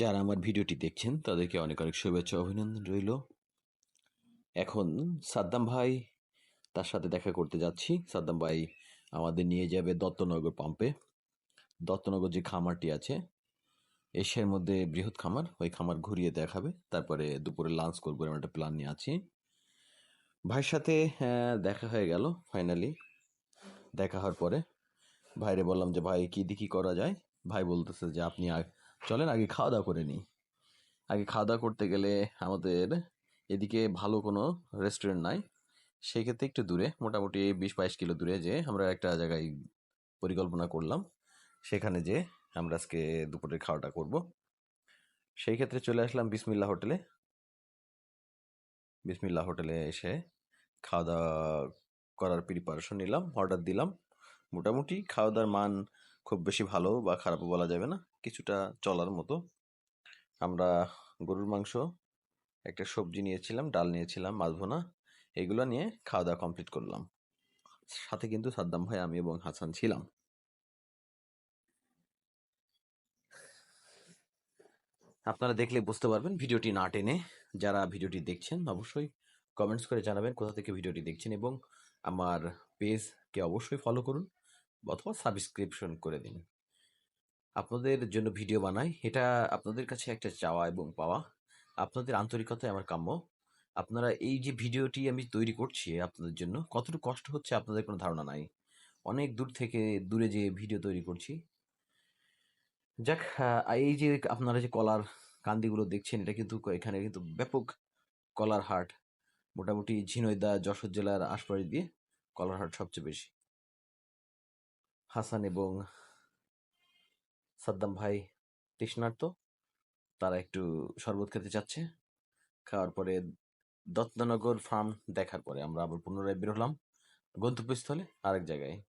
যারা আমার ভিডিওটি দেখছেন, তাদেরকে অনেক অনেক শুভেচ্ছা অভিনন্দন রইল। এখন সাদ্দাম ভাই তার সাথে দেখা করতে যাচ্ছি। সাদ্দাম ভাই আমাদের নিয়ে যাবে দত্তনগর পাম্পে দত্তনগর যে খামারটি আছে, এশিয়ার মধ্যে বৃহৎ খামার, ওই খামার ঘুরিয়ে দেখাবে। তারপরে দুপুরে লাঞ্চ করব এরকম একটা প্ল্যান নিয়ে আছি। ভাইয়ের সাথে দেখা হয়ে গেল ফাইনালি দেখা হওয়ার পরে ভাইরে বললাম যে, ভাই, কি দেখি করা যায়? ভাই বলতেছে যে, আপনি চলেন, আগে খাওয়া দাওয়া করে নিই। আগে খাওয়া দাওয়া করতে গেলে আমাদের এদিকে ভালো কোনো রেস্টুরেন্ট নাই। সেই ক্ষেত্রে একটু দূরে, মোটামুটি বিশ বাইশ কিলো দূরে যে আমরা একটা জায়গায় পরিকল্পনা করলাম। সেখানে যে আমরা আজকে দুপুরের খাওয়াটা করব। সেই ক্ষেত্রে চলে আসলাম বিসমিল্লা হোটেলে। বিসমিল্লা হোটেলে এসে খাওয়া দাওয়া করার প্রিপারেশন নিলাম অর্ডার দিলাম। মোটামুটি খাওয়া দাওয়ার মান খুব বেশি ভালো বা খারাপও বলা যাবে না। কিছুটা চলার মতো। আমরা গরুর মাংস, একটা সবজি নিয়েছিলাম, ডাল নিয়েছিলাম, মাছ ভুনা, এগুলো নিয়ে খাওয়া দাওয়া কমপ্লিট করলাম। সাথে কিন্তু সাদ্দাম ভাই, আমি এবং হাসান ছিলাম। আপনারা দেখলে বুঝতে পারবেন, ভিডিওটি না টেনে যারা ভিডিওটি দেখছেন, অবশ্যই কমেন্টস করে জানাবেন কোথা থেকে ভিডিওটি দেখছেন এবং আমার পেজকে অবশ্যই ফলো করুন অথবা সাবস্ক্রিপশন করে দিন। আপনাদের জন্য ভিডিও বানাই। এটা আপনাদের কাছে একটা চাওয়া এবং পাওয়া। আপনাদের আন্তরিকতাই আমার কাম্য। আপনারা এই যে ভিডিওটি আমি তৈরি করছি আপনাদের জন্য, কতটুকু কষ্ট হচ্ছে আপনাদের কোনো ধারণা নাই। অনেক দূর থেকে দূরে যে ভিডিও তৈরি করছি। যাক এই যে আপনারা যে কলার কান্দিগুলো দেখছেন, এটা কিন্তু এখানে কিন্তু ব্যাপক কলার হাট। মোটামুটি ঝিনইদা যশোর জেলার আশপাশ দিয়ে কলার হাট সবচেয়ে বেশি। হাসান এবং সাদ্দাম ভাই তৃষ্ণার্ত। তারা একটু শরবত খেতে চাচ্ছে। খাওয়ার পরে দত্তনগর ফার্ম দেখার পরে আমরা আবার পুনরায় বেরোলাম গন্তব্যস্থলে আরেক জায়গায়।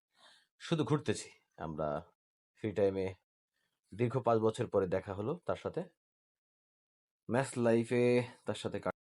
শুধু ঘুরতেছি। আমরা ফ্রি টাইমে দীর্ঘ পাঁচ বছর পরে দেখা হলো তার সাথে। ম্যাথ লাইফে তার সাথে